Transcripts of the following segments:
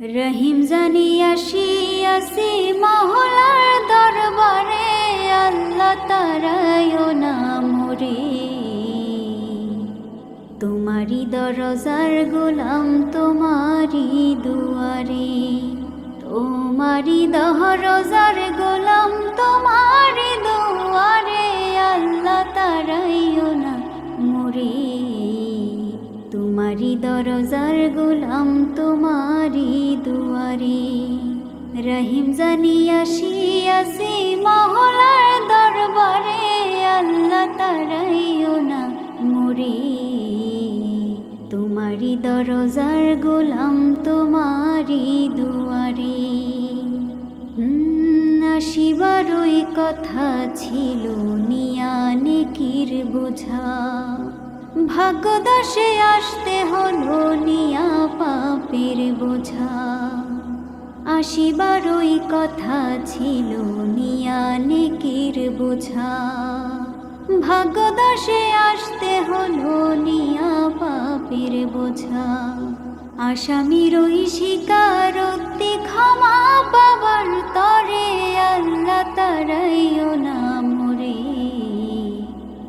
রহিম জানি আসিয়াছি মহলার দরবারে, আল্লাহ তারায় নামরে তোমারি দরজার গোলাম তোমারি দুয়ারে তোমারি দহরজার গোলাম তোমারি দুয়ারে, আল্লাহ তারাইও না মোরে তোমারি দরজার গোলাম তোমারি দুয়ারে রহিম জানি আসিয়াছি মহলার দরবারে। আল্লাহ তারাইও না মোরে তোমারি দরজার গোলাম তোমারি দুয়ারে। হুম, আসিবার ওই কথা ছিল নিয়ানে কির বোঝা। ভাগ্যদশে আসতে হলো নিয়া পাপের বোঝা। আসিবার ওই কথা ছিল নিয়ানে কির বোঝা। ভাগ্যদশে আসতে হলো নিয়া পাপের বোঝা। আসামির ওই স্বীকারোক্তি ক্ষমা পাবার তরে আল্লাহ তারাইও না মোরে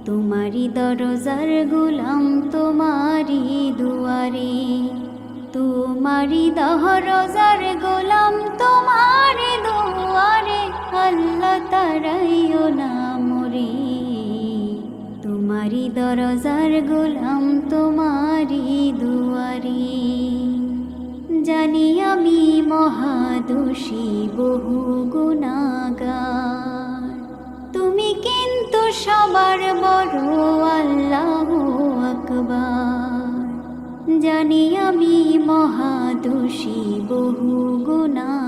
তোমারি দরজার গোলাম তোমারি দুয়ারে তোমারি দহরজার গোলাম দরজার গোলাম তোমারি দুয়ারে। জানি আমি মহাদোষী, বহু গুণাগার। তুমি কিন্তু সবার বড় আল্লাহ আকবার। জানি আমি মহাদোষী, বহু গুণাগার।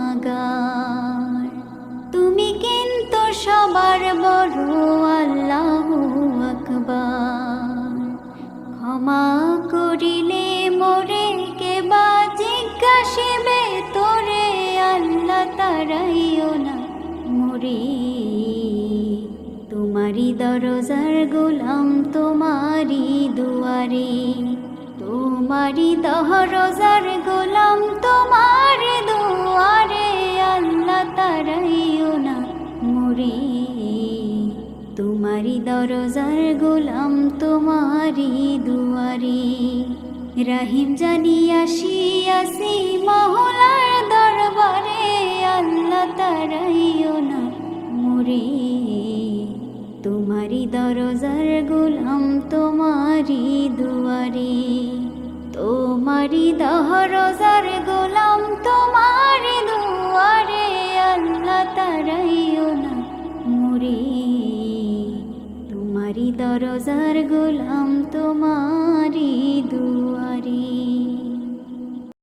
আল্লাহ তারাইও না মোরে। তোমারি দরজার গোলাম তোমারি দুয়ারে। তোমারি দহরজার গোলাম তোমারি দুয়ারে। আল্লাহ তারাইও না মোরে। তোমারি দরজার গোলাম তোমারি দুয়ারে। রাহিম জানি আসিয়াছি মহলার রে তোমারি দরজার গোলাম তোমারি দুয়ারে তোমারি দরজার গোলাম তোমারি দুয়ারে, আল্লাহ তারাইও না মুরে তোমারি দরজার গোলাম তোমারি দুয়ারে।